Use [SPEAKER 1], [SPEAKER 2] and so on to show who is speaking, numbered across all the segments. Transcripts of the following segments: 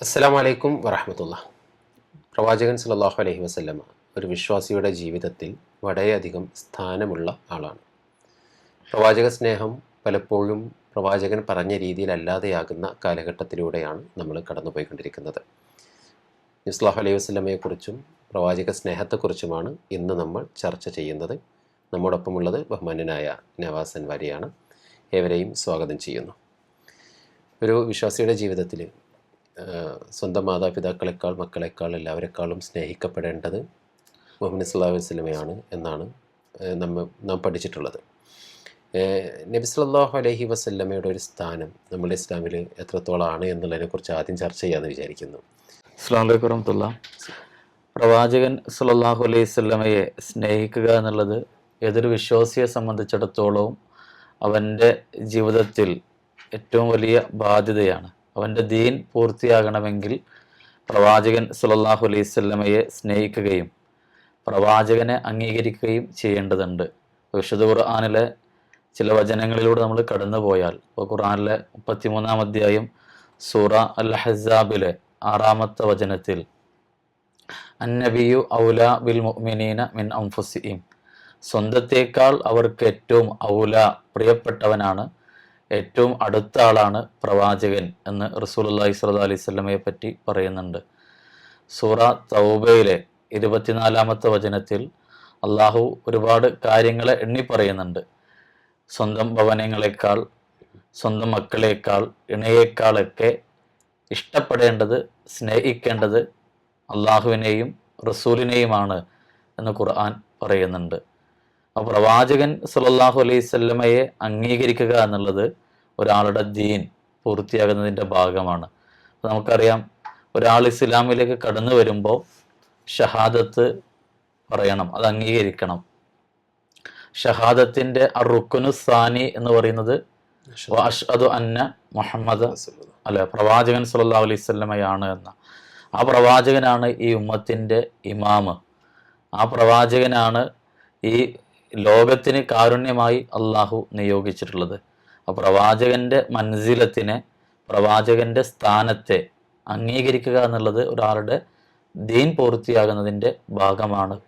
[SPEAKER 1] അസ്സലാം വലൈക്കും വറഹമത്തുള്ള പ്രവാചകൻ സല്ലല്ലാഹു അലൈഹി വസല്ലമ ഒരു വിശ്വാസിയുടെ ജീവിതത്തിൽ വളരെയധികം സ്ഥാനമുള്ള ആളാണ്. പ്രവാചക സ്നേഹം പലപ്പോഴും പ്രവാചകൻ പറഞ്ഞ രീതിയിലല്ലാതെയാകുന്ന കാലഘട്ടത്തിലൂടെയാണ് നമ്മൾ കടന്നുപോയിക്കൊണ്ടിരിക്കുന്നത്. ഇസ്ലാഹു അലൈഹി വസ്ലമയെക്കുറിച്ചും പ്രവാചക സ്നേഹത്തെക്കുറിച്ചുമാണ് ഇന്ന് നമ്മൾ ചർച്ച ചെയ്യുന്നത്. നമ്മോടൊപ്പമുള്ളത് ബഹുമാന്യനായ നവാസൻ വരിയാണ് ഏവരെയും സ്വാഗതം ചെയ്യുന്നു. ഒരു വിശ്വാസിയുടെ ജീവിതത്തിൽ സ്വന്തം മാതാപിതാക്കളെക്കാൾ മക്കളെക്കാൾ എല്ലാവരെക്കാളും സ്നേഹിക്കപ്പെടേണ്ടത് മുഹമ്മദ് സല്ലാഹു വസ്ലമയാണ് എന്നാണ് നമ്മൾ നാം പഠിച്ചിട്ടുള്ളത്. നബി സല്ലല്ലാഹു അലഹി വസല്ലമയുടെ ഒരു സ്ഥാനം നമ്മുടെ ഇസ്ലാമിൽ എത്രത്തോളമാണ് എന്നുള്ളതിനെക്കുറിച്ച് ആദ്യം ചർച്ച ചെയ്യാമെന്ന് വിചാരിക്കുന്നു.
[SPEAKER 2] വറഹമത്തുള്ള. പ്രവാചകൻ സല്ലല്ലാഹു അലൈഹി സ്വല്ലമയെ സ്നേഹിക്കുക എന്നുള്ളത് ഏതൊരു വിശ്വാസിയെ സംബന്ധിച്ചിടത്തോളവും അവന്റെ ജീവിതത്തിൽ ഏറ്റവും വലിയ ബാധ്യതയാണ്. അവന്റെ ദീൻ പൂർത്തിയാകണമെങ്കിൽ പ്രവാചകൻ സല്ലല്ലാഹു അലൈഹി സ്വല്ലമയെ സ്നേഹിക്കുകയും പ്രവാചകനെ അംഗീകരിക്കുകയും ചെയ്യേണ്ടതുണ്ട്. വിശുദ്ധ ഖുർആാനിലെ ചില വചനങ്ങളിലൂടെ നമ്മൾ കടന്നു പോയാൽ ഇപ്പോൾ ഖുർആാനിലെ മുപ്പത്തിമൂന്നാം അധ്യായം സൂറ അൽ ഹസാബിലെ ആറാമത്തെ വചനത്തിൽ അന്നബിയു ഔല ബിൽ മുഅ്മിനീന മിൻ അംഫുസിയും സ്വന്തത്തേക്കാൾ അവർക്ക് ഏറ്റവും ഔല പ്രിയപ്പെട്ടവനാണ് ഏറ്റവും അടുത്ത ആളാണ് പ്രവാചകൻ എന്ന് റസൂലുള്ളാഹി സ്വല്ലല്ലാഹി അലൈഹി സ്വലമയെ പറ്റി പറയുന്നുണ്ട്. സൂറ തൗബയിലെ ഇരുപത്തിനാലാമത്തെ വചനത്തിൽ അള്ളാഹു ഒരുപാട് കാര്യങ്ങളെ എണ്ണി പറയുന്നുണ്ട്. സ്വന്തം ഭവനങ്ങളെക്കാൾ സ്വന്തം മക്കളേക്കാൾ ഇണയേക്കാളൊക്കെ ഇഷ്ടപ്പെടേണ്ടത് സ്നേഹിക്കേണ്ടത് അള്ളാഹുവിനെയും റസൂലിനെയുമാണ് എന്ന് ഖുർആൻ പറയുന്നുണ്ട്. അപ്പോൾ പ്രവാചകൻ സല്ലല്ലാഹു അലൈഹി അംഗീകരിക്കുക എന്നുള്ളത് ഒരാളുടെ ദീൻ പൂർത്തിയാകുന്നതിന്റെ ഭാഗമാണ്. നമുക്കറിയാം ഒരാൾ ഇസ്ലാമിലേക്ക് കടന്നു വരുമ്പോൾ ഷഹാദത്ത് പറയണം അത് അംഗീകരിക്കണം. ഷഹാദത്തിന്റെ റുക്കുനു സാനി എന്ന് പറയുന്നത് അഷ്അദു അന്ന മുഹമ്മദ് അല്ല പ്രവാചകൻ സല്ലല്ലാഹു അലൈഹി എന്ന. ആ പ്രവാചകനാണ് ഈ ഉമ്മത്തിന്റെ ഇമാമ്. ആ പ്രവാചകനാണ് ഈ ലോകത്തിന് കാരുണ്യമായി അള്ളാഹു നിയോഗിച്ചിട്ടുള്ളത്. ആ പ്രവാചകന്റെ മൻസിലത്തിനെ പ്രവാചകന്റെ സ്ഥാനത്തെ അംഗീകരിക്കുക എന്നുള്ളത് ഒരാളുടെ ദീൻ പൂർത്തിയാകുന്നതിന്റെ ഭാഗമാണ്.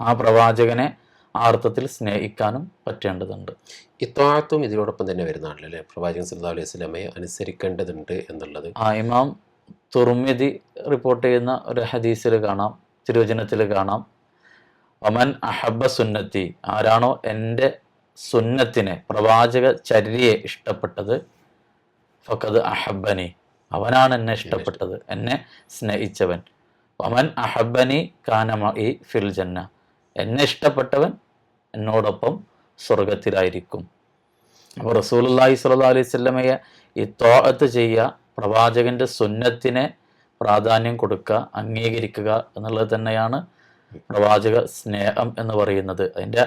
[SPEAKER 2] ആ പ്രവാചകനെ ആ അർത്ഥത്തിൽ സ്നേഹിക്കാനും പറ്റേണ്ടതുണ്ട്.
[SPEAKER 1] ഇത്താഴത്തും ഇതിനോടൊപ്പം തന്നെ വരുന്നതാണല്ലോ അല്ലേ? പ്രവാചകൻ സല്ലാ അലൈഹി വസല്ലമയെ അനുസരിക്കേണ്ടതുണ്ട് എന്നുള്ളത്.
[SPEAKER 2] ആ ഇമാം തുർമിതി റിപ്പോർട്ട് ചെയ്യുന്ന ഒരു ഹദീസിൽ കാണാം തിരുവചനത്തിൽ കാണാം. ഒമൻ അഹബ സുന്നത്തി. ആരാണോ എന്റെ സുന്നത്തിനെ പ്രവാചക ചര്യയെ ഇഷ്ടപ്പെട്ടത്? ഫക്കത് അഹബനി അവനാണ് എന്നെ ഇഷ്ടപ്പെട്ടത്. എന്നെ സ്നേഹിച്ചവൻ. ഒമൻ അഹബനി കാനമ ഈ ഫിൽ ജന്ന. എന്നെ ഇഷ്ടപ്പെട്ടവൻ എന്നോടൊപ്പം സ്വർഗത്തിലായിരിക്കും അപ്പോൾ റസൂലുള്ളാഹി സ്വല്ലാ അലൈഹി വസല്ലമയെ ഈ തോഅത്ത് ചെയ്യുക പ്രവാചകന്റെ സുന്നത്തിനെ പ്രാധാന്യം കൊടുക്കുക അംഗീകരിക്കുക എന്നുള്ളത് തന്നെയാണ് പ്രവാചക സ്നേഹം എന്ന് പറയുന്നത്. അതിന്റെ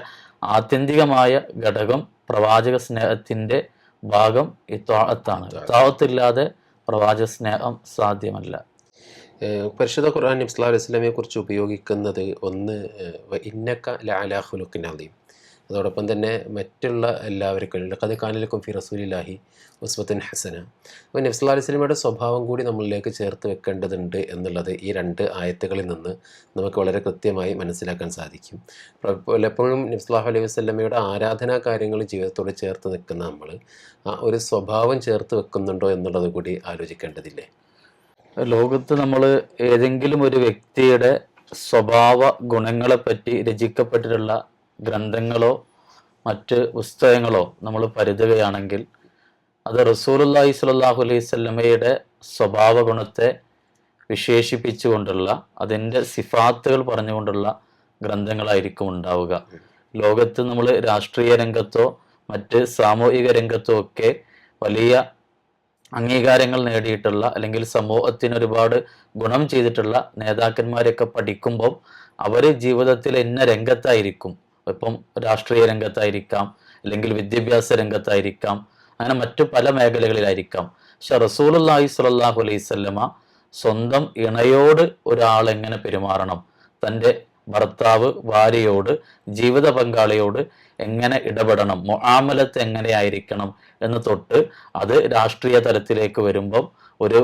[SPEAKER 2] ആത്യന്തികമായ ഘടകം പ്രവാചക സ്നേഹത്തിന്റെ ഭാഗം ഈ ത്വാഅത്താണ് ത്വാഅത്തില്ലാതെ പ്രവാചക സ്നേഹം സാധ്യമല്ല.
[SPEAKER 1] പരിശുദ്ധ ഖുർആൻ ഇസ്ലാം അലൈഹി കുറിച്ച് ഉപയോഗിക്കുന്നത് ഒന്ന് ഇന്നക്ക വ അതോടൊപ്പം തന്നെ മറ്റുള്ള എല്ലാവർക്കും ലഖദ് കാനലക്കും ഫി റസൂലില്ലാഹി ഉസ്മത്തുൻ ഹസന. അപ്പോൾ നബ്സുല്ലാ വസല്ലമയുടെ സ്വഭാവം കൂടി നമ്മളിലേക്ക് ചേർത്ത് വെക്കേണ്ടതുണ്ട് എന്നുള്ളത് ഈ രണ്ട് ആയത്തുകളിൽ നിന്ന് നമുക്ക് വളരെ കൃത്യമായി മനസ്സിലാക്കാൻ സാധിക്കും. പലപ്പോഴും നബി സല്ലല്ലാഹു അലൈഹി വസ്ലമയുടെ ആരാധനാ കാര്യങ്ങൾ ജീവിതത്തോട് ചേർത്ത് നിൽക്കുന്ന നമ്മൾ ആ ഒരു സ്വഭാവം ചേർത്ത് വെക്കുന്നുണ്ടോ എന്നുള്ളത് കൂടി ആലോചിക്കേണ്ടതില്ലേ?
[SPEAKER 2] ലോകത്ത് നമ്മൾ ഏതെങ്കിലും ഒരു വ്യക്തിയുടെ സ്വഭാവ ഗുണങ്ങളെപ്പറ്റി രചിക്കപ്പെട്ടിട്ടുള്ള ഗ്രന്ഥങ്ങളോ മറ്റ് പുസ്തകങ്ങളോ നമ്മൾ പരുതുകയാണെങ്കിൽ അത് റസൂലുള്ളാഹി സ്വല്ലല്ലാഹു അലൈഹി സ്വല്ലമയുടെ സ്വഭാവ ഗുണത്തെ വിശേഷിപ്പിച്ചുകൊണ്ടുള്ള അതിന്റെ സിഫാത്തുകൾ പറഞ്ഞുകൊണ്ടുള്ള ഗ്രന്ഥങ്ങളായിരിക്കും ഉണ്ടാവുക. ലോകത്ത് നമ്മൾ രാഷ്ട്രീയ രംഗത്തോ മറ്റ് സാമൂഹിക രംഗത്തോ ഒക്കെ വലിയ അംഗീകാരങ്ങൾ നേടിയിട്ടുള്ള അല്ലെങ്കിൽ സമൂഹത്തിന് ഒരുപാട് ഗുണം ചെയ്തിട്ടുള്ള നേതാക്കന്മാരെയൊക്കെ പഠിക്കുമ്പോൾ അവർ ജീവിതത്തിൽ എന്ന രംഗത്തായിരിക്കും. ഇപ്പം രാഷ്ട്രീയ രംഗത്തായിരിക്കാം അല്ലെങ്കിൽ വിദ്യാഭ്യാസ രംഗത്തായിരിക്കാം അങ്ങനെ മറ്റു പല മേഖലകളിലായിരിക്കാം. പക്ഷെ റസൂലുള്ളാഹി സ്വല്ലല്ലാഹു അലൈഹി വസല്ലമ സ്വന്തം ഇണയോട് ഒരാൾ എങ്ങനെ പെരുമാറണം? തന്റെ ഭർത്താവ് ഭാര്യയോട് ജീവിത പങ്കാളിയോട് എങ്ങനെ ഇടപെടണം? മുആമലത്ത് എങ്ങനെയായിരിക്കണം എന്ന് തൊട്ട് അത് രാഷ്ട്രീയ തലത്തിലേക്ക് വരുമ്പം ഒരു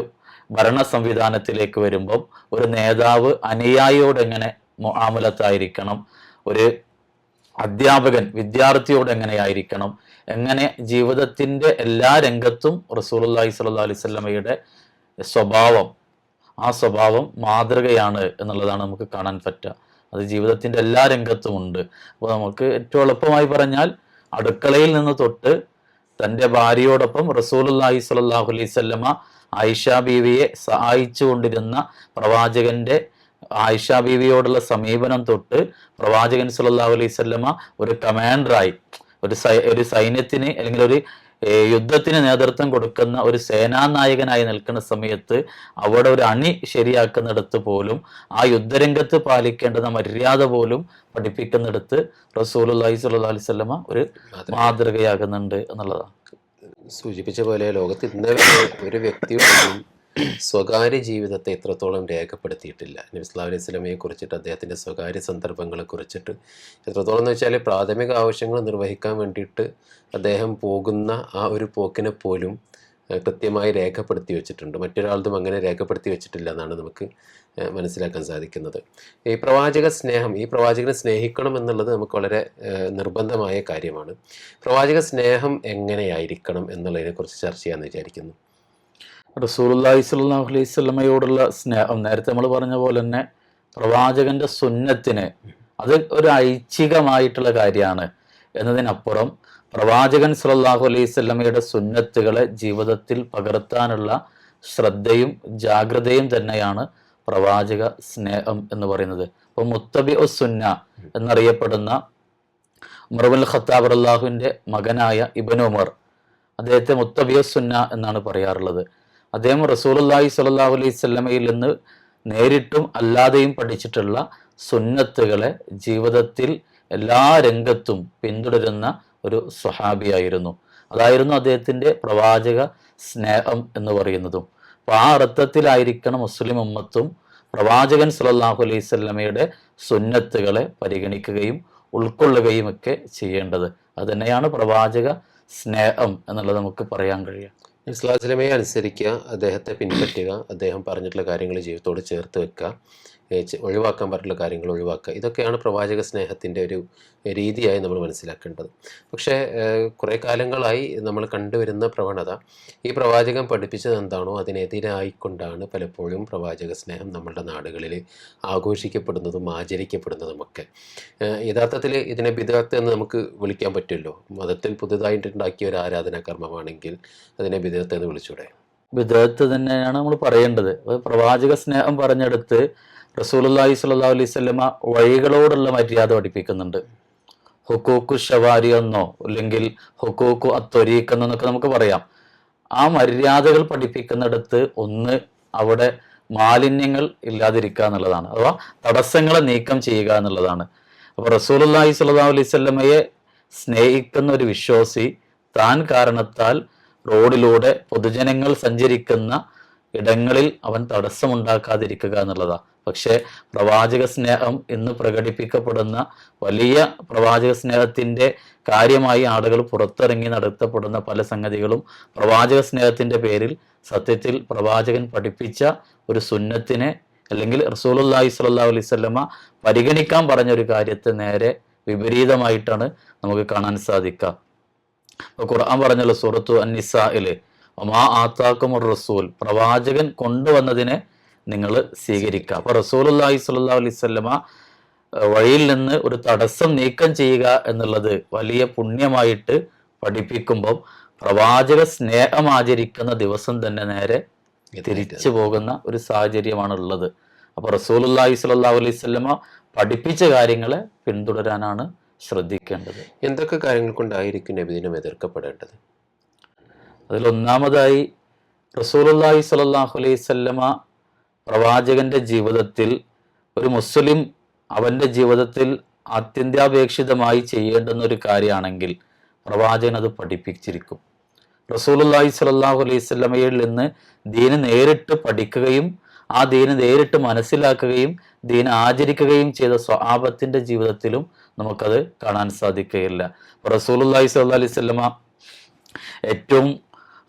[SPEAKER 2] ഭരണ സംവിധാനത്തിലേക്ക് വരുമ്പം ഒരു നേതാവ് അനുയായിയോട് എങ്ങനെ മുആമലത്തായിരിക്കണം? ഒരു അധ്യാപകൻ വിദ്യാർത്ഥിയോട് എങ്ങനെയായിരിക്കണം? എങ്ങനെ ജീവിതത്തിന്റെ എല്ലാ രംഗത്തും റസൂലുള്ളാഹി സ്വല്ലല്ലാഹു അലൈഹി വസല്ലമയുടെ സ്വഭാവം ആ സ്വഭാവം മാതൃകയാണ് എന്നുള്ളതാണ് നമുക്ക് കാണാൻ പറ്റുക. അത് ജീവിതത്തിന്റെ എല്ലാ രംഗത്തും ഉണ്ട്. അപ്പോൾ നമുക്ക് ഏറ്റവും എളുപ്പമായി പറഞ്ഞാൽ അടുക്കളയിൽ നിന്ന് തൊട്ട് തന്റെ ഭാര്യയോടൊപ്പം സ്വല്ലല്ലാഹു അലൈഹി വസല്ലമ ആയിഷ ബീവിയെ സഹായിച്ചു കൊണ്ടിരുന്ന പ്രവാചകന്റെ ആയിഷ ബീവിയോടുള്ള സമീപനം തൊട്ട് പ്രവാചകൻ സല്ലല്ലാഹു അലൈഹി വസല്ലമ ഒരു കമാൻഡറായി ഒരു സൈ- ഒരു സൈന്യത്തിന് അല്ലെങ്കിൽ ഒരു യുദ്ധത്തിന് നേതൃത്വം കൊടുക്കുന്ന ഒരു സേനാനായകനായി നിൽക്കുന്ന സമയത്ത് അവിടെ ഒരു അണി ശരിയാക്കുന്നിടത്ത് പോലും ആ യുദ്ധരംഗത്ത് പാലിക്കേണ്ടുന്ന മര്യാദ പോലും പഠിപ്പിക്കുന്നിടത്ത് റസൂലുള്ളാഹി സുല്ലാ അലൈഹി വസല്ലമ ഒരു മാതൃകയാകുന്നുണ്ട് എന്നുള്ളതാണ്.
[SPEAKER 1] സൂചിപ്പിച്ച പോലെ ലോകത്ത് ഇന്ന ഒരു വ്യക്തിയുടെയും സ്വകാര്യ ജീവിതത്തെ എത്രത്തോളം രേഖപ്പെടുത്തിയിട്ടില്ല. നബി സല്ലല്ലാഹു അലൈഹി സ്വലമയെ കുറിച്ചിട്ട് അദ്ദേഹത്തിന്റെ സ്വകാര്യ സന്ദർഭങ്ങളെ കുറിച്ചിട്ട്. എത്രത്തോളം എന്ന് വെച്ചാൽ പ്രാഥമിക ആവശ്യങ്ങൾ നിർവഹിക്കാൻ വേണ്ടിയിട്ട് അദ്ദേഹം പോകുന്ന ആ ഒരു പോക്കിനെ പോലും കൃത്യമായി രേഖപ്പെടുത്തി വെച്ചിട്ടുണ്ട്. മറ്റൊരാളതും അങ്ങനെ രേഖപ്പെടുത്തി വെച്ചിട്ടില്ല എന്നാണ് നമുക്ക് മനസ്സിലാക്കാൻ സാധിക്കുന്നത്. ഈ പ്രവാചക സ്നേഹം ഈ പ്രവാചകനെ സ്നേഹിക്കണം എന്നുള്ളത് നമുക്ക് വളരെ നിർബന്ധമായ കാര്യമാണ്. പ്രവാചക സ്നേഹം എങ്ങനെയായിരിക്കണം എന്നുള്ളതിനെക്കുറിച്ച് ചർച്ച ചെയ്യാമെന്ന് വിചാരിക്കുന്നു.
[SPEAKER 2] റസൂലുള്ളാഹി സ്വല്ലല്ലാഹു അലൈഹി വസല്ലമയോടുള്ള സ്നേഹം. നേരത്തെ നമ്മൾ പറഞ്ഞ പോലെ തന്നെ പ്രവാചകന്റെ സുന്നത്തിന് അത് ഒരു ഐച്ഛികമായിട്ടുള്ള കാര്യമാണ്. എന്നതിനപ്പുറം പ്രവാചകൻ സല്ലല്ലാഹു അലൈഹി വസല്ലമയുടെ സുന്നത്തുകളെ ജീവിതത്തിൽ പകർത്താനുള്ള ശ്രദ്ധയും ജാഗ്രതയും തന്നെയാണ് പ്രവാചക സ്നേഹം എന്ന് പറയുന്നത്. അപ്പോൾ മുത്തബി ഒ സുന്ന എന്നറിയപ്പെടുന്ന മുറബുൽ ഖത്താബ് അള്ളാഹുവിന്റെ മകനായ ഇബൻ ഉമർ അദ്ദേഹത്തെ മുത്തബിയ സുന്ന എന്നാണ് പറയാറുള്ളത്. അദ്ദേഹം റസൂലുള്ളാഹി സ്വല്ലല്ലാഹു അലൈഹി സ്വല്ലമയിൽ നിന്ന് നേരിട്ടും അല്ലാതെയും പഠിച്ചിട്ടുള്ള സുന്നത്തുകളെ ജീവിതത്തിൽ എല്ലാ രംഗത്തും പിന്തുടരുന്ന ഒരു സ്വഹാബിയായിരുന്നു. അതായിരുന്നു അദ്ദേഹത്തിന്റെ പ്രവാചക സ്നേഹം എന്ന് പറയുന്നതും. അപ്പോൾ ആ അർത്ഥത്തിലായിരിക്കണം മുസ്ലിം ഉമ്മത്തും പ്രവാചകൻ സല്ലാഹു അലൈഹി സ്വല്ലമയുടെ സുന്നത്തുകളെ പരിഗണിക്കുകയും ഉൾക്കൊള്ളുകയും ഒക്കെ ചെയ്യേണ്ടത്. അത് തന്നെയാണ് പ്രവാചക സ്നേഹം എന്നുള്ളത് നമുക്ക് പറയാൻ കഴിയുക.
[SPEAKER 1] ഇസ്ലാസ്ലമയെ അനുസരിക്കുക അദ്ദേഹത്തെ പിൻപറ്റുക അദ്ദേഹം പറഞ്ഞിട്ടുള്ള കാര്യങ്ങൾ ജീവിതത്തോട് ചേർത്ത് വെക്കുക. ഒഴിവാക്കാൻ പറ്റുള്ള കാര്യങ്ങൾ ഒഴിവാക്കുക. ഇതൊക്കെയാണ് പ്രവാചക സ്നേഹത്തിന്റെ ഒരു രീതിയായി നമ്മൾ മനസ്സിലാക്കേണ്ടത്. പക്ഷേ കുറേ കാലങ്ങളായി നമ്മൾ കണ്ടുവരുന്ന പ്രവണത ഈ പ്രവാചകൻ പഠിപ്പിച്ചത് എന്താണോ അതിനെതിരായിക്കൊണ്ടാണ് പലപ്പോഴും പ്രവാചക സ്നേഹം നമ്മളുടെ നാടുകളിൽ ആഘോഷിക്കപ്പെടുന്നതും ആചരിക്കപ്പെടുന്നതുമൊക്കെ. യഥാർത്ഥത്തിൽ ഇതിനെ ബിദഅത്ത് എന്ന് നമുക്ക് വിളിക്കാൻ പറ്റുമല്ലോ? മതത്തിൽ പുതുതായിട്ടുണ്ടാക്കിയ ഒരു ആരാധനാ കർമ്മമാണെങ്കിൽ അതിനെ ബിദഅത്ത് എന്ന് വിളിച്ചൂടെ?
[SPEAKER 2] വിദഗ്ധ തന്നെയാണ് നമ്മൾ പറയേണ്ടത്. പ്രവാചക സ്നേഹം പറഞ്ഞെടുത്ത് റസൂലുള്ളാഹി സ്വല്ലല്ലാഹു അലൈഹി വസല്ലമ വഴികളോടുള്ള മര്യാദ പഠിപ്പിക്കുന്നുണ്ട്. ഹുക്കൂക്കു ഷവാരി എന്നോ അല്ലെങ്കിൽ ഹുക്കൂക്കു അത്തൊരീക്ക് എന്നൊക്കെ നമുക്ക് പറയാം. ആ മര്യാദകൾ പഠിപ്പിക്കുന്നിടത്ത് ഒന്ന് അവിടെ മാലിന്യങ്ങൾ ഇല്ലാതിരിക്കുക എന്നുള്ളതാണ് അഥവാ തടസ്സങ്ങളെ നീക്കം ചെയ്യുക എന്നുള്ളതാണ്. അപ്പോൾ റസൂലുള്ളാഹി സ്വല്ലല്ലാഹു അലൈഹി വസല്ലമയെ സ്നേഹിക്കുന്ന ഒരു വിശ്വാസി താൻ കാരണത്താൽ റോഡിലൂടെ പൊതുജനങ്ങൾ സഞ്ചരിക്കുന്ന ഇടങ്ങളിൽ അവൻ തടസ്സമുണ്ടാക്കാതിരിക്കുക എന്നുള്ളതാണ്. പക്ഷേ പ്രവാചക സ്നേഹം എന്ന് പ്രകടിപ്പിക്കപ്പെടുന്ന വലിയ പ്രവാചക സ്നേഹത്തിന്റെ കാര്യമായി ആളുകൾ പുറത്തിറങ്ങി നടത്തപ്പെടുന്ന പല സംഗതികളും പ്രവാചക സ്നേഹത്തിന്റെ പേരിൽ സത്യത്തിൽ പ്രവാചകൻ പഠിപ്പിച്ച ഒരു സുന്നത്തിനെ അല്ലെങ്കിൽ റസൂലുള്ളാഹി സ്വല്ലാ അലൈഹി വസല്ലമ പരിഗണിക്കാൻ പറഞ്ഞ ഒരു കാര്യത്തെ നേരെ വിപരീതമായിട്ടാണ് നമുക്ക് കാണാൻ സാധിക്കുക. അപ്പൊ ഖുർആൻ പറഞ്ഞല്ലോ സൂറത്തു അന്നിസായിൽ ഒമാ ആത്താക്കും റസൂൽ പ്രവാചകൻ കൊണ്ടുവന്നതിനെ നിങ്ങൾ സ്വീകരിക്കുക അപ്പൊ റസൂലുള്ളാഹി സ്വല്ലല്ലാഹു അലൈഹി വസല്ലമ ഏഹ് വഴിയിൽ നിന്ന് ഒരു തടസ്സം നീക്കം ചെയ്യുക എന്നുള്ളത് വലിയ പുണ്യമായിട്ട് പഠിപ്പിക്കുമ്പോൾ പ്രവാചക സ്നേഹം ആചരിക്കുന്ന ദിവസം തന്നെ നേരെ തിരിച്ചു പോകുന്ന ഒരു സാഹചര്യമാണ് ഉള്ളത് അപ്പൊ റസൂലുള്ളാഹി സ്വല്ലല്ലാഹു അലൈഹി വസല്ലമ പഠിപ്പിച്ച കാര്യങ്ങളെ പിന്തുടരാനാണ് ശ്രദ്ധിക്കേണ്ടത്.
[SPEAKER 1] എന്തൊക്കെ കാര്യങ്ങൾ കൊണ്ടായിരിക്കും നബിദിനം എതിർക്കപ്പെടേണ്ടത്?
[SPEAKER 2] അതിലൊന്നാമതായി സ്വല്ലല്ലാഹു അലൈഹി വസല്ലമ പ്രവാചകന്റെ ജീവിതത്തിൽ ഒരു മുസ്ലിം അവന്റെ ജീവിതത്തിൽ അത്യന്താപേക്ഷിതമായി ചെയ്യേണ്ടുന്ന ഒരു കാര്യമാണെങ്കിൽ പ്രവാചകൻ അത് പഠിപ്പിച്ചിരിക്കും. റസൂലുള്ളാഹി സ്വല്ലല്ലാഹു അലൈഹി വസല്ലമയിൽ നിന്ന് ദീന് നേരിട്ട് പഠിക്കുകയും ആ ദീന് നേരിട്ട് മനസ്സിലാക്കുകയും ദീന് ആചരിക്കുകയും ചെയ്ത സ്വഹാബത്തിന്റെ ജീവിതത്തിലും നമുക്കത് കാണാൻ സാധിക്കുകയില്ല. റസൂലുള്ളാഹി സ്വല്ലല്ലാഹു അലൈഹി വസല്ലമ ഏറ്റവും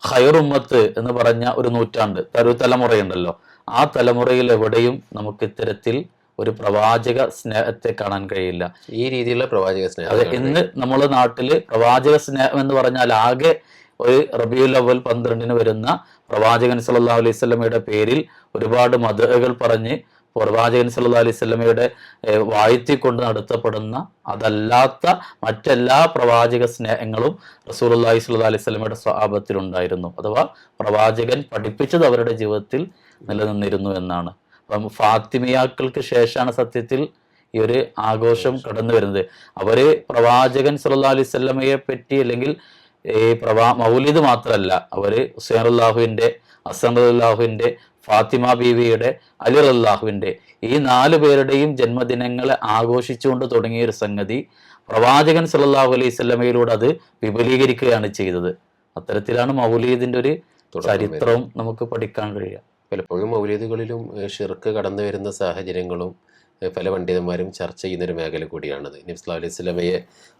[SPEAKER 2] ഖൈറുമ്മത്ത് എന്ന് പറഞ്ഞ ഒരു നൂറ്റാണ്ട് തരു തലമുറയുണ്ടല്ലോ ആ തലമുറയിൽ എവിടെയും നമുക്ക് ഇത്തരത്തിൽ ഒരു പ്രവാചക സ്നേഹത്തെ കാണാൻ കഴിയില്ല.
[SPEAKER 1] ഈ രീതിയിലുള്ള പ്രവാചക സ്നേഹം അതെ
[SPEAKER 2] ഇന്ന് നമ്മുടെ നാട്ടിൽ പ്രവാചക സ്നേഹം എന്ന് പറഞ്ഞാൽ ആകെ ഒരു റബിയുൽ അവൽ പന്ത്രണ്ടിന് വരുന്ന പ്രവാചകൻ സല്ലാ അലൈഹി സ്വലമയുടെ പേരിൽ ഒരുപാട് മതകൾ പറഞ്ഞ് പ്രവാചകൻ സല്ലാ അലൈഹി സ്വലമയുടെ വാഴ്ത്തിക്കൊണ്ട് നടത്തപ്പെടുന്ന അതല്ലാത്ത മറ്റെല്ലാ പ്രവാചക സ്നേഹങ്ങളും റസൂലുള്ളാഹി സല്ലാ അലൈഹി സ്വലമയുടെ സ്വഭാവത്തിലുണ്ടായിരുന്നു. അഥവാ പ്രവാചകൻ പഠിപ്പിച്ചത് അവരുടെ ജീവിതത്തിൽ നിലനിന്നിരുന്നു എന്നാണ്. അപ്പം ഫാത്തിമിയാക്കൾക്ക് ശേഷമാണ് സത്യത്തിൽ ഈ ഒരു ആഘോഷം കടന്നു വരുന്നത്. അവർ പ്രവാചകൻ സല്ലാ അലൈഹി സ്വലമയെ പറ്റി അല്ലെങ്കിൽ ഈ പ്രവാ മൗലിദ് മാത്രമല്ല അവർ ഹുസൈൻ അള്ളാഹുവിന്റെ അസറുല്ലാഹുവിന്റെ ഫാത്തിമ ബീവിയുടെ അലി അള്ളാഹുവിന്റെ ഈ നാല് പേരുടെയും ജന്മദിനങ്ങളെ ആഘോഷിച്ചുകൊണ്ട് തുടങ്ങിയ ഒരു സംഗതി പ്രവാചകൻ സല്ലല്ലാഹു അലൈഹി സ്വലമയിലൂടെ അത് വിപുലീകരിക്കുകയാണ് ചെയ്തത്. അത്തരത്തിലാണ് മൗലീദിന്റെ ഒരു ചരിത്രവും നമുക്ക് പഠിക്കാൻ കഴിയുക.
[SPEAKER 1] പലപ്പോഴും മൗലീദുകളിലും ഷിർക്ക് കടന്നു വരുന്ന സാഹചര്യങ്ങളും പല പണ്ഡിതന്മാരും ചർച്ച ചെയ്യുന്നൊരു മേഖല കൂടിയാണത്. നബ്സ്ലാ അലൈഹി സ്വലമയെ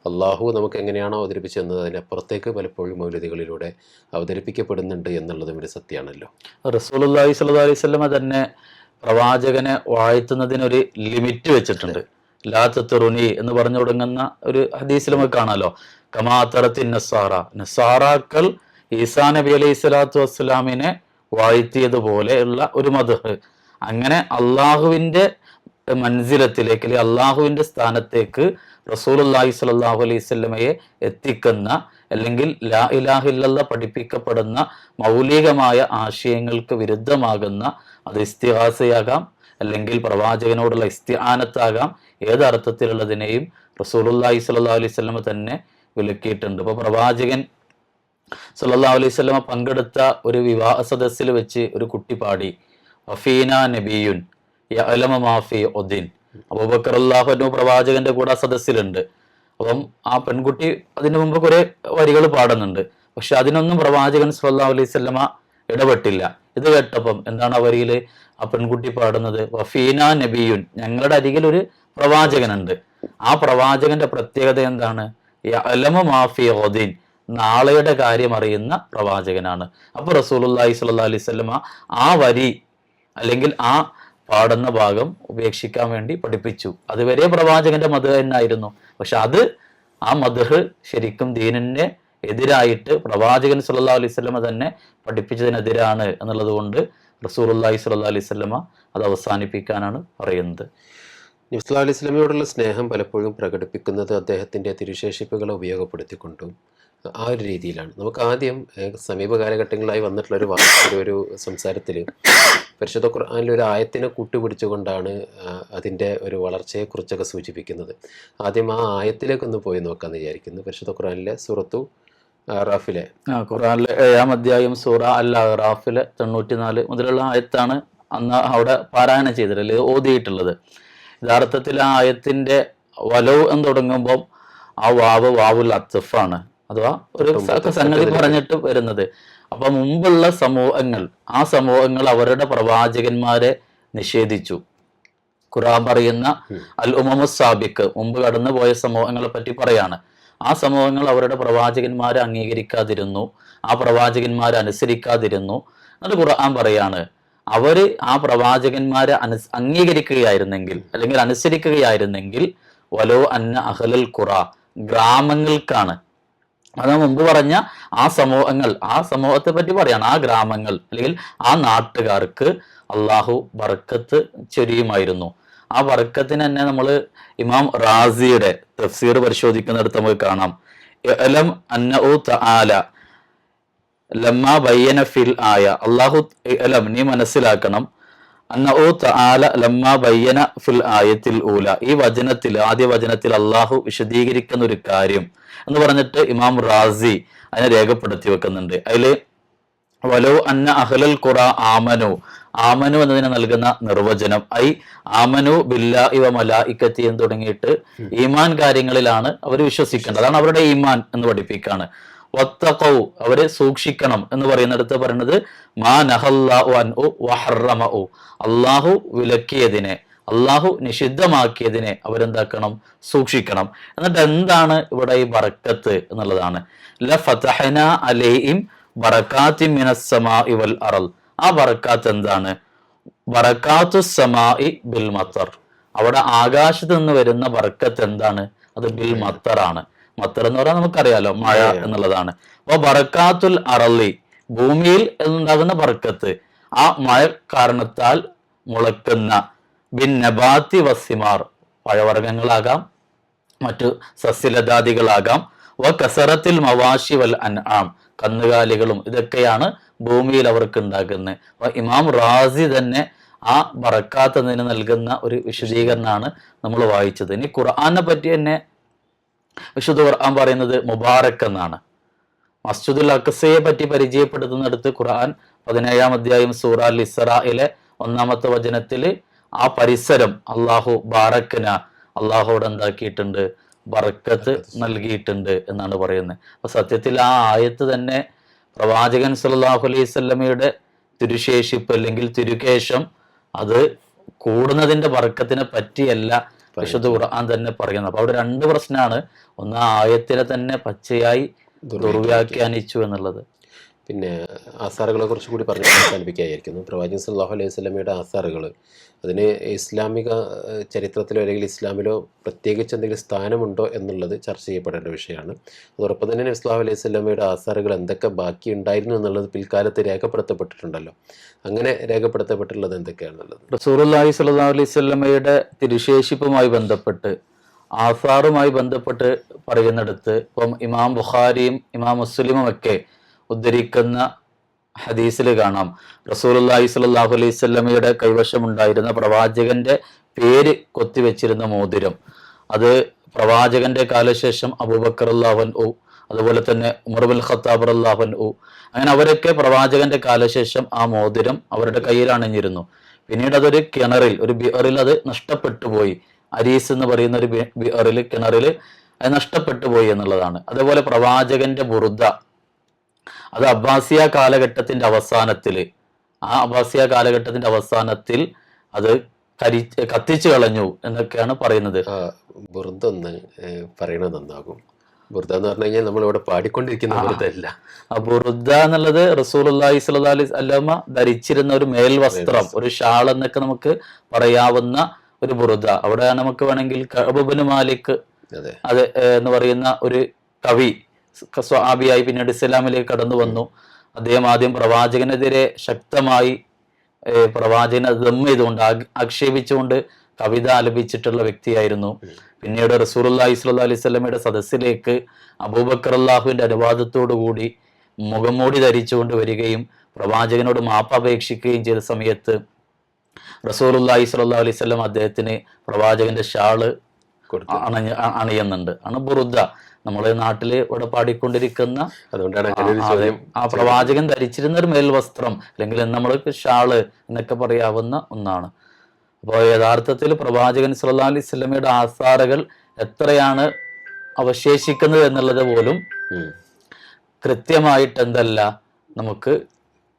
[SPEAKER 1] അള്ളാഹു നമുക്ക് എങ്ങനെയാണോ അവതരിപ്പിച്ചു തന്നത് അതിനപ്പുറത്തേക്ക് പലപ്പോഴും മൗലിദുകളിലൂടെ അവതരിപ്പിക്കപ്പെടുന്നുണ്ട് എന്നുള്ളതും ഒരു സത്യമാണല്ലോ.
[SPEAKER 2] റസൂലുള്ളാഹി സ്വല്ലല്ലാഹു അലൈഹി സ്വലമ തന്നെ പ്രവാചകനെ വാഴ്ത്തുന്നതിനൊരു ലിമിറ്റ് വെച്ചിട്ടുണ്ട്. ലാ എന്ന് പറഞ്ഞു തുടങ്ങുന്ന ഒരു ഹദീസിൽ നമുക്ക് കാണാലോ. കമാത്തറത്തിൻ നസാറ നസാറാക്കൾ ഈസാ നബി അലൈഹി സ്വലാത്തു വസ്സലാമിനെ വാഴ്ത്തിയതുപോലെയുള്ള ഒരു മധു അങ്ങനെ അള്ളാഹുവിന്റെ മൻസിലത്തിലേക്ക് അല്ലെങ്കിൽ അള്ളാഹുവിന്റെ സ്ഥാനത്തേക്ക് റസൂലുള്ളാഹി സ്വല്ലല്ലാഹു അലൈഹി സ്വല്ലമയെ എത്തിക്കുന്ന അല്ലെങ്കിൽ ലാ ഇലാഹില്ല പഠിപ്പിക്കപ്പെടുന്ന മൗലികമായ ആശയങ്ങൾക്ക് വിരുദ്ധമാകുന്ന അത് ഇസ്തിഹാസയാകാം അല്ലെങ്കിൽ പ്രവാചകനോടുള്ള ഇസ്തിഹാനത്താകാം. ഏത് അർത്ഥത്തിലുള്ളതിനെയും റസൂലുള്ളാഹി സ്വല്ലല്ലാഹു അലൈഹി സ്വലമ തന്നെ വിലക്കിയിട്ടുണ്ട് അപ്പോൾ പ്രവാചകൻ സല്ലാ അലൈഹി സ്വലമ പങ്കെടുത്ത ഒരു വിവാഹ സദസ്സിൽ വെച്ച് ഒരു കുട്ടി പാടി. വഫീന നബിയുൻ. ഒദ്ദീൻ അബൂബക്കർ അള്ളാഹു പ്രവാചകന്റെ കൂടെ സദസ്സിലുണ്ട്. അപ്പം ആ പെൺകുട്ടി അതിനു മുമ്പ് കുറെ വരികൾ പാടുന്നുണ്ട്. പക്ഷെ അതിനൊന്നും പ്രവാചകൻ സല്ലല്ലാഹു അലൈഹി വസല്ലമ ഇടപെട്ടില്ല. ഇത് കേട്ടപ്പം എന്താണ് ആ വരിയിൽ ആ പെൺകുട്ടി പാടുന്നത് വഫീന നബിയുൻ. ഞങ്ങളുടെ അരികിൽ ഒരു പ്രവാചകനുണ്ട്. ആ പ്രവാചകന്റെ പ്രത്യേകത എന്താണ്? യഅലമ മാഫി നാളെയുടെ കാര്യം അറിയുന്ന പ്രവാചകനാണ്. അപ്പൊ റസൂലുള്ളാഹി സ്വല്ലല്ലാഹി അലൈഹി വസല്ലമ ആ വരി അല്ലെങ്കിൽ ആ പാടുന്ന ഭാഗം ഉപേക്ഷിക്കാൻ വേണ്ടി പഠിപ്പിച്ചു. അതുവരെ പ്രവാചകന്റെ മധു തന്നെയായിരുന്നു പക്ഷെ അത് ആ മധു ശരിക്കും ദീനിന്റെ എതിരായിട്ട് പ്രവാചകൻ സല്ലല്ലാഹു അലൈഹി സ്വലമ തന്നെ പഠിപ്പിച്ചതിനെതിരാണ് എന്നുള്ളത് കൊണ്ട് റസൂലുള്ളാഹി സ്വല്ലല്ലാഹി അലൈഹി സ്വലമ അത് അവസാനിപ്പിക്കാനാണ് പറയുന്നത്.
[SPEAKER 1] നബ്സ്ലാ അലൈഹി സ്വലമയോടുള്ള സ്നേഹം പലപ്പോഴും പ്രകടിപ്പിക്കുന്നത് അദ്ദേഹത്തിന്റെ തിരുശേഷിപ്പുകളെ ഉപയോഗപ്പെടുത്തിക്കൊണ്ടും ആ ഒരു രീതിയിലാണ്. നമുക്ക് ആദ്യം സമീപ കാലഘട്ടങ്ങളായി വന്നിട്ടുള്ള ഒരു ഒരു സംസാരത്തിൽ പരിശുദ്ധ ഖുർആാനിൽ ഒരു ആയത്തിനെ കൂട്ടുപിടിച്ചുകൊണ്ടാണ് അതിന്റെ ഒരു വളർച്ചയെക്കുറിച്ചൊക്കെ സൂചിപ്പിക്കുന്നത്. ആദ്യം ആ ആയത്തിലേക്കൊന്ന് പോയി നോക്കാമെന്ന് വിചാരിക്കുന്നു. പരിശുദ്ധ ഖുർആനിലെ സുറത്തു റാഫിലെ.
[SPEAKER 2] ഖുറാനിലെ ഏഴാം അധ്യായം സൂറ അൽ അഹ്റാഫിലെ തൊണ്ണൂറ്റിനാല് മുതലുള്ള ആയത്താണ് അന്ന് അവിടെ പാരായണം ചെയ്തത് അല്ലെങ്കിൽ ഓതിയിട്ടുള്ളത്. യഥാർത്ഥത്തിൽ ആ ആയത്തിന്റെ വലവ് എന്ന് തുടങ്ങുമ്പോൾ ആ വാവ് വാവുൽ അത്തഫാണ് അഥവാ ഒരു സംഗതി പറഞ്ഞിട്ട് വരുന്നത്. അപ്പൊ മുമ്പുള്ള സമൂഹങ്ങൾ ആ സമൂഹങ്ങൾ അവരുടെ പ്രവാചകന്മാരെ നിഷേധിച്ചു. ഖുറാൻ പറയുന്ന അൽ ഉമമു സാബിക്ക് മുമ്പ് കടന്നു പോയ സമൂഹങ്ങളെ പറ്റി പറയാണ്. ആ സമൂഹങ്ങൾ അവരുടെ പ്രവാചകന്മാരെ അംഗീകരിക്കാതിരുന്നു ആ പ്രവാചകന്മാരെ അനുസരിക്കാതിരുന്നു. എന്നിട്ട് ഖുർആൻ പറയാണ്. അവർ ആ പ്രവാചകന്മാരെ അനു അംഗീകരിക്കുകയായിരുന്നെങ്കിൽ അല്ലെങ്കിൽ അനുസരിക്കുകയായിരുന്നെങ്കിൽ വലോ അന്ന അഹലൽ ഖുറ ഗ്രാമങ്ങൾക്കാണ് അത് മുമ്പ് പറഞ്ഞ ആ സമൂഹങ്ങൾ ആ സമൂഹത്തെ പറ്റി പറയാണ് ആ ഗ്രാമങ്ങൾ അല്ലെങ്കിൽ ആ നാട്ടുകാർക്ക് അള്ളാഹു ബർക്കത്ത് ചൊരിയുമായിരുന്നു. ആ ബർക്കത്തിന് തന്നെ നമ്മൾ ഇമാം റാസിയുടെ തഫ്സീർ പരിശോധിക്കുന്നിടത്ത് നമുക്ക് കാണാം. ലമ്മ ഫിൽ ആയ. അള്ളാഹു നീ മനസ്സിലാക്കണം ലമ്മ ബയ്യന ഫിൽ ആയത്തിൽ ഊല. ഈ വചനത്തിൽ ആദ്യ വചനത്തിൽ അള്ളാഹു വിശദീകരിക്കുന്ന ഒരു കാര്യം എന്ന് പറഞ്ഞിട്ട് ഇമാം റാസി അതിനെ രേഖപ്പെടുത്തി വെക്കുന്നുണ്ട്. അതിൽ വലോ അന്ന അഹ്ലൽ ഖുറ ആമനു. ആമനു എന്നതിനെ നൽകുന്ന നിർവചനം. ഐ ആമനു ബില്ല ഇവ മലായിക്കത്തി എന്ന് തുടങ്ങിയിട്ട് ഈമാൻ കാര്യങ്ങളിലാണ് അവർ വിശ്വസിക്കേണ്ടത്. അതാണ് അവരുടെ ഈമാൻ എന്ന് പഠിപ്പിക്കാണ്. വത്തഖൗ അവരെ സൂക്ഷിക്കണം എന്ന് പറയുന്നിടത്ത് പറയുന്നത് മാ നഹല്ലാഹു അള്ളാഹു വിലക്കിയതിനെ അള്ളാഹു നിഷിദ്ധമാക്കിയതിനെ അവരെന്താക്കണം? സൂക്ഷിക്കണം. എന്നിട്ട് എന്താണ് ഇവിടെ ഈ ബറക്കത്ത് എന്നുള്ളതാണ്. ല ഫതഹന അലൈഹിം ബറക്കാത്തി മിനസ്സമാ ഇവൽ അറൽ ആ ബറക്കാത്ത് എന്താണ്? ബറക്കാത്തു ബിൽ മത്തർ. അവിടെ ആകാശത്ത് നിന്ന് വരുന്ന ബറക്കത്ത് എന്താണ്? അത് ബിൽ മത്തറാണ്. മത്തർ എന്ന് പറഞ്ഞാൽ നമുക്കറിയാലോ മഴ എന്നുള്ളതാണ്. അപ്പൊ ബറക്കാത്തുൽ അറളി ഭൂമിയിൽ ഉണ്ടാകുന്ന ബറക്കത്ത് ആ മഴ കാരണത്താൽ മുളക്കുന്ന ബിൻ നബാത്തി വസിമാർ പഴവർഗങ്ങളാകാം മറ്റു സസ്യലതാദികളാകാം. വ കസറത്തിൽ മവാശി വൽ അൻആം കന്നുകാലികളും ഇതൊക്കെയാണ് ഭൂമിയിൽ അവർക്ക് ഉണ്ടാക്കുന്നത് അപ്പൊ ഇമാം റാസി തന്നെ ആ ബറക്കാത്തതിന് നൽകുന്ന ഒരു വിശദീകരണമാണ് നമ്മൾ വായിച്ചത്. ഇനി ഖുർആാനെ പറ്റി തന്നെ വിശുദ്ധ ഖുർആൻ പറയുന്നത് മുബാറക് എന്നാണ്. മസ്ജിദുൽ അക്സയെ പറ്റി പരിചയപ്പെടുത്തുന്നിടത്ത് ഖുർആൻ പതിനേഴാം അധ്യായം സൂറ ലിസറയിലെ ഒന്നാമത്തെ വചനത്തിൽ ആ പരിസരം അള്ളാഹു ബാറക്കന അള്ളാഹുവിടെ എന്താക്കിയിട്ടുണ്ട്? ബർക്കത്ത് നൽകിയിട്ടുണ്ട് എന്നാണ് പറയുന്നത്. അപ്പൊ സത്യത്തിൽ ആ ആയത്ത് തന്നെ പ്രവാചകൻ സല്ലല്ലാഹു അലൈഹി സ്വല്ലമയുടെ തിരുശേഷിപ്പ് അല്ലെങ്കിൽ തിരുകേശം അത് കൂടുന്നതിന്റെ വർക്കത്തിനെ പറ്റിയല്ല. വിശുദ്ധ ഖുർആൻ തന്നെ പറയുന്നത് അപ്പൊ അവിടെ രണ്ട് പ്രശ്നമാണ് ഒന്ന് ആയത്തിലെ ആയത്തിനെ തന്നെ പച്ചയായി ദുർവ്യാഖ്യാനിച്ചു എന്നുള്ളത്.
[SPEAKER 1] പിന്നെ ആസാറുകളെ കുറിച്ച് കൂടി പറഞ്ഞ് അവസാനിപ്പിക്കുകയായിരിക്കുന്നു പ്രവാചകൻ സല്ലല്ലാഹു അലൈഹി സ്വലമിയുടെ ആസാറുകൾ അതിന് ഇസ്ലാമിക ചരിത്രത്തിലോ അല്ലെങ്കിൽ ഇസ്ലാമിലോ പ്രത്യേകിച്ച് എന്തെങ്കിലും സ്ഥാനമുണ്ടോ എന്നുള്ളത് ചർച്ച ചെയ്യപ്പെടേണ്ട വിഷയമാണ്. അതോടൊപ്പം തന്നെ ഇസ്ലാഹു അലൈഹി സ്വലമിയുടെ ആസാറുകൾ എന്തൊക്കെ ബാക്കി ഉണ്ടായിരുന്നു എന്നുള്ളത് പിൽക്കാലത്ത് രേഖപ്പെടുത്തപ്പെട്ടിട്ടുണ്ടല്ലോ. അങ്ങനെ രേഖപ്പെടുത്തപ്പെട്ടിട്ടുള്ളത് എന്തൊക്കെയാണുള്ളത്
[SPEAKER 2] റസൂറുല്ലാഹി സ്വല്ലല്ലാഹു അലൈഹി സ്വലമയുടെ തിരുശേഷിപ്പുമായി ബന്ധപ്പെട്ട് ആസാറുമായി ബന്ധപ്പെട്ട് പറയുന്നിടത്ത് ഇപ്പം ഇമാം ബുഖാരിയും ഇമാം മുസ്ലിമും ഒക്കെ ഉദ്ധരിക്കുന്ന ഹദീസിൽ കാണാം. റസൂലുള്ളാഹി സ്വല്ലല്ലാഹു അലൈഹി സ്വല്ലമയുടെ കൈവശമുണ്ടായിരുന്ന പ്രവാചകന്റെ പേര് കൊത്തിവെച്ചിരുന്ന മോതിരം. അത് പ്രവാചകന്റെ കാലശേഷം അബൂബക്കർ അള്ളാഹൻ ഉ അതുപോലെ തന്നെ ഉമർബുൽ ഖത്താബ് അള്ളാഹൻ ഉ അങ്ങനെ അവരൊക്കെ പ്രവാചകന്റെ കാലശേഷം ആ മോതിരം അവരുടെ കയ്യിൽ അണിഞ്ഞിരുന്നു. പിന്നീട് അതൊരു കിണറിൽ ഒരു ബിയറിൽ അത് നഷ്ടപ്പെട്ടു പോയി. അരീസ് എന്ന് പറയുന്ന ഒരു ബിയറിൽ കിണറിൽ അത് നഷ്ടപ്പെട്ടു പോയി എന്നുള്ളതാണ്. അതേപോലെ പ്രവാചകന്റെ ബുറുദ അത് അബ്ബാസിയ കാലഘട്ടത്തിന്റെ അവസാനത്തിൽ. ആ അബ്ബാസിയ കാലഘട്ടത്തിന്റെ അവസാനത്തിൽ അത് കരി കത്തിച്ചു കളഞ്ഞു എന്നൊക്കെയാണ് പറയുന്നത്.
[SPEAKER 1] ബുർദ ഏഹ്, പറയണത് നന്നാകും. ബുർദ എന്ന് പറഞ്ഞു കഴിഞ്ഞാൽ നമ്മൾ ഇവിടെ പാടിക്കൊണ്ടിരിക്കുന്ന ബുർദല്ല
[SPEAKER 2] ആ ബുറുദ എന്നുള്ളത് റസൂൽ റസൂലുള്ളാഹി സ്വല്ലല്ലാഹി അലൈഹി അല്ലാമ ധരിച്ചിരുന്ന ഒരു മേൽവസ്ത്രം. ഒരു ഷാൾ എന്നൊക്കെ നമുക്ക് പറയാവുന്ന ഒരു ബുറുദ അവിടെ നമുക്ക് വേണമെങ്കിൽ കഅബുബ്നു മാലിക്
[SPEAKER 1] അതെ.
[SPEAKER 2] എന്ന് പറയുന്ന ഒരു കവി സ്വാബിയായി പിന്നീട് ഇസ്ലാമിലേക്ക് കടന്നു വന്നു. അദ്ദേഹം ആദ്യം പ്രവാചകനെതിരെ ശക്തമായി പ്രവാചകനെ ദം ചെയ്തുകൊണ്ട് ആക്ഷേപിച്ചുകൊണ്ട് കവിത ആലപിച്ചിട്ടുള്ള വ്യക്തിയായിരുന്നു. പിന്നീട് റസൂലുള്ളാഹി സ്വല്ലല്ലാഹി അലൈഹി സ്വലമയുടെ സദസ്സിലേക്ക് അബൂബക്കർ അള്ളാഹുവിന്റെ അനുവാദത്തോടു കൂടി മുഖംമൂടി ധരിച്ചുകൊണ്ട് വരികയും പ്രവാചകനോട് മാപ്പ് അപേക്ഷിക്കുകയും ചെയ്ത സമയത്ത് റസൂലുള്ളാഹി സ്വല്ലല്ലാഹി അലൈഹി സ്വലം അദ്ദേഹത്തിന് പ്രവാചകന്റെ
[SPEAKER 1] ഷാൾ
[SPEAKER 2] അണഞ്ഞ അണിയുന്നുണ്ട്. ആണ് ബുറുദ നമ്മളെ നാട്ടിൽ ഇവിടെ പാടിക്കൊണ്ടിരിക്കുന്ന
[SPEAKER 1] അതുകൊണ്ടാണ്
[SPEAKER 2] ആ, പ്രവാചകൻ ധരിച്ചിരുന്ന ഒരു മേൽവസ്ത്രം അല്ലെങ്കിൽ നമ്മൾക്ക് ഷാൾ എന്നൊക്കെ പറയാവുന്ന ഒന്നാണ്. അപ്പോൾ യഥാർത്ഥത്തിൽ പ്രവാചകൻ സല്ലാ അലൈഹി സ്വലമിയുടെ ആസാറുകൾ എത്രയാണ് അവശേഷിക്കുന്നത് എന്നുള്ളത് പോലും. കൃത്യമായിട്ട് എന്തല്ല നമുക്ക്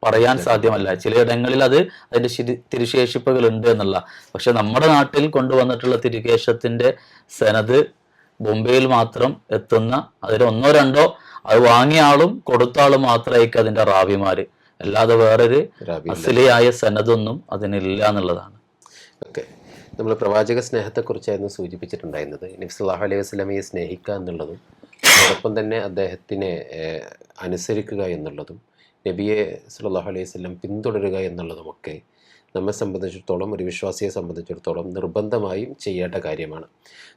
[SPEAKER 2] പറയാൻ സാധ്യമല്ല. ചിലയിടങ്ങളിൽ അത് അതിന്റെ ശരി- തിരുശേഷിപ്പുകൾ ഉണ്ട് എന്നുള്ള. പക്ഷെ നമ്മുടെ നാട്ടിൽ കൊണ്ടുവന്നിട്ടുള്ള തിരുകേശത്തിന്റെ സനത് ബോംബെയിൽ മാത്രം എത്തുന്ന അതിൽ ഒന്നോ രണ്ടോ അത് വാങ്ങിയ ആളും കൊടുത്ത ആളും മാത്രമായിരിക്കും അതിന്റെ റാവിമാര് അല്ലാതെ വേറൊരു അസിലിയായ സനതൊന്നും അതിനില്ല എന്നുള്ളതാണ്.
[SPEAKER 1] ഓക്കെ. നമ്മൾ പ്രവാചക സ്നേഹത്തെക്കുറിച്ചായിരുന്നു സൂചിപ്പിച്ചിട്ടുണ്ടായിരുന്നത്. നബി സല്ലല്ലാഹു അലൈഹി വസല്ലമയെ സ്നേഹിക്കുക എന്നുള്ളതും അതോടൊപ്പം തന്നെ അദ്ദേഹത്തിനെ അനുസരിക്കുക എന്നുള്ളതും നബിയെ സല്ലല്ലാഹു അലൈഹി വസല്ലം പിന്തുടരുക എന്നുള്ളതുമൊക്കെ നമ്മെ സംബന്ധിച്ചിടത്തോളം ഒരു വിശ്വാസിയെ സംബന്ധിച്ചിടത്തോളം നിർബന്ധമായും ചെയ്യേണ്ട കാര്യമാണ്.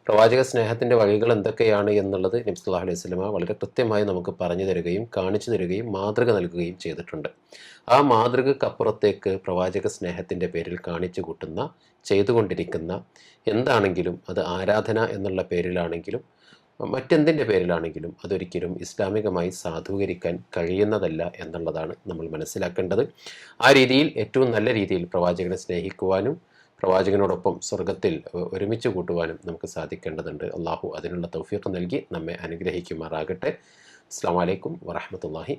[SPEAKER 1] പ്രവാചക സ്നേഹത്തിന്റെ വഴികൾ എന്തൊക്കെയാണ് എന്നുള്ളത് നബി സല്ലല്ലാഹു അലൈഹി സ്വലമ വളരെ കൃത്യമായി നമുക്ക് പറഞ്ഞു തരികയും കാണിച്ചു തരികയും മാതൃക നൽകുകയും ചെയ്തിട്ടുണ്ട്. ആ മാതൃകക്കപ്പുറത്തേക്ക് പ്രവാചക സ്നേഹത്തിന്റെ പേരിൽ കാണിച്ചു കൂട്ടുന്ന ചെയ്തുകൊണ്ടിരിക്കുന്ന എന്താണെങ്കിലും അത് ആരാധന എന്നുള്ള പേരിലാണെങ്കിലും മറ്റെന്തിന്റെ പേരിലാണെങ്കിലും അതൊരിക്കലും ഇസ്ലാമികമായി സാധൂകരിക്കാൻ കഴിയുന്നതല്ല എന്നുള്ളതാണ് നമ്മൾ മനസ്സിലാക്കേണ്ടത്. ആ രീതിയിൽ ഏറ്റവും നല്ല രീതിയിൽ പ്രവാചകനെ സ്നേഹിക്കുവാനും പ്രവാചകനോടൊപ്പം സ്വർഗത്തിൽ ഒരുമിച്ച് കൂട്ടുവാനും നമുക്ക് സാധിക്കേണ്ടതുണ്ട്. അള്ളാഹു അതിനുള്ള തൗഫീഖ് നൽകി നമ്മെ അനുഗ്രഹിക്കുമാറാകട്ടെ. അസ്സാം വലൈക്കും വറഹമത്തല്ലാഹി